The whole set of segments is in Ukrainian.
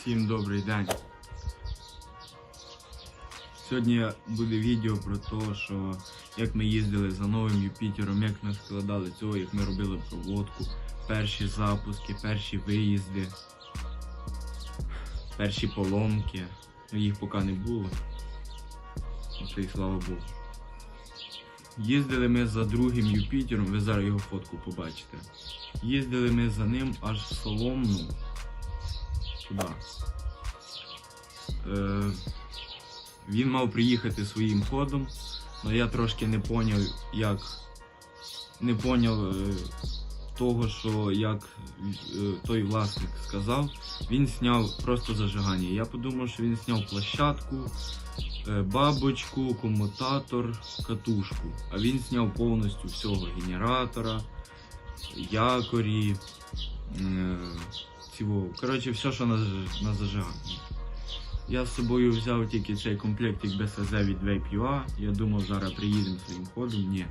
Всім добрий день. Сьогодні буде відео про те, як ми їздили за новим Юпітером, як ми складали цього, як ми робили проводку, перші запуски, перші виїзди, перші поломки. Ну, їх поки не було. Оце і слава Богу. Їздили ми за другим Юпітером, ви зараз його фотку побачите. Їздили ми за ним аж в Соломну. Туди. Е, він мав приїхати своїм ходом, але я трошки не поняв, як. Не поняв е, того, що як е, той власник сказав. Він зняв просто зажигання. Я подумав, що він зняв площадку, е, бабочку, комутатор, катушку. А він зняв повністю всього генератора, якорі, е, цього. Коротше, все, що на, на зажиганні. Я з собою взяв тільки цей комплектик БСЗ від Vape.ua. Я думав, зараз приїдемо своїм ходом. Ні.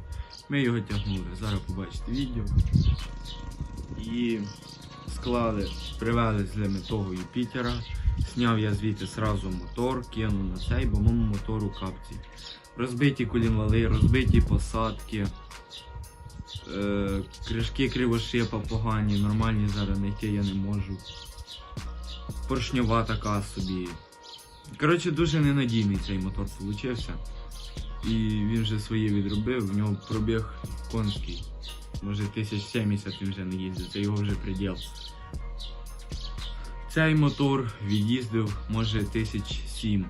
Ми його тягнули. Зараз побачите відео. І склали, привели з ними того Юпітера. Сняв я звідти сразу мотор, кинув на цей, бо моєму мотору капці. Розбиті колінвали, розбиті посадки. Е, кришки кривошипа погані, нормальні зараз знайти я не можу. Поршньова така собі. Коротше, дуже ненадійний цей мотор получився. І він вже своє відробив, в нього пробіг конський. Може 1070 він вже не їздив, це його вже приділ. Цей мотор від'їздив може 1007.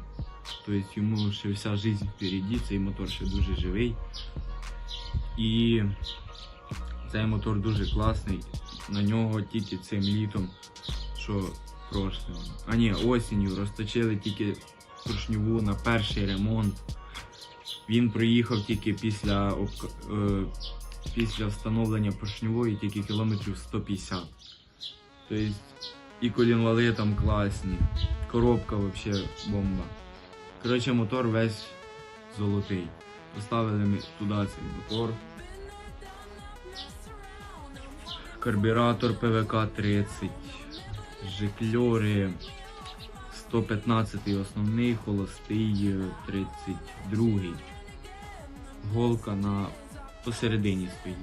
Тобто йому ще вся життя впереді, цей мотор ще дуже живий. І цей мотор дуже класний. На нього тільки цим літом, що прошлим. А ні, осінню розточили тільки поршньову на перший ремонт. Він приїхав тільки після, е, після встановлення поршньової тільки кілометрів 150. Тобто і колінвали там класні, коробка взагалі бомба. Коротше, мотор весь золотий. Поставили ми туди цей мотор. Карбюратор ПВК-30, жикльори 115 основний, холостий е, 32. Голка на посередині стоїть.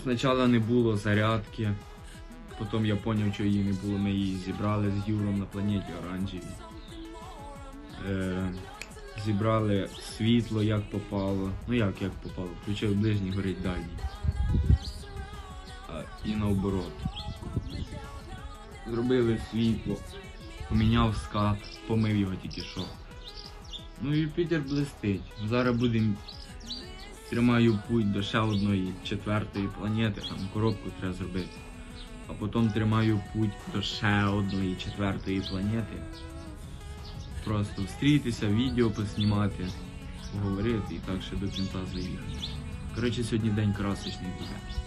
Спочатку не було зарядки, потім я зрозумів, що її не було, ми її зібрали з Юром на планеті Оранжевій. Е, зібрали світло, як попало. Ну як як попало? Включив ближній, горить дальній. А, і наоборот. Зробили світло, поміняв скат, помив його тільки що. Ну Юпітер блистить. Зараз будемо тримаю путь до ще одної четвертої планети, там коробку треба зробити. А потім тримаю путь до ще одної четвертої планети. Просто встрітися, відео поснімати, поговорити і так ще до кінця заїхати. Коротше, сьогодні день красочний буде.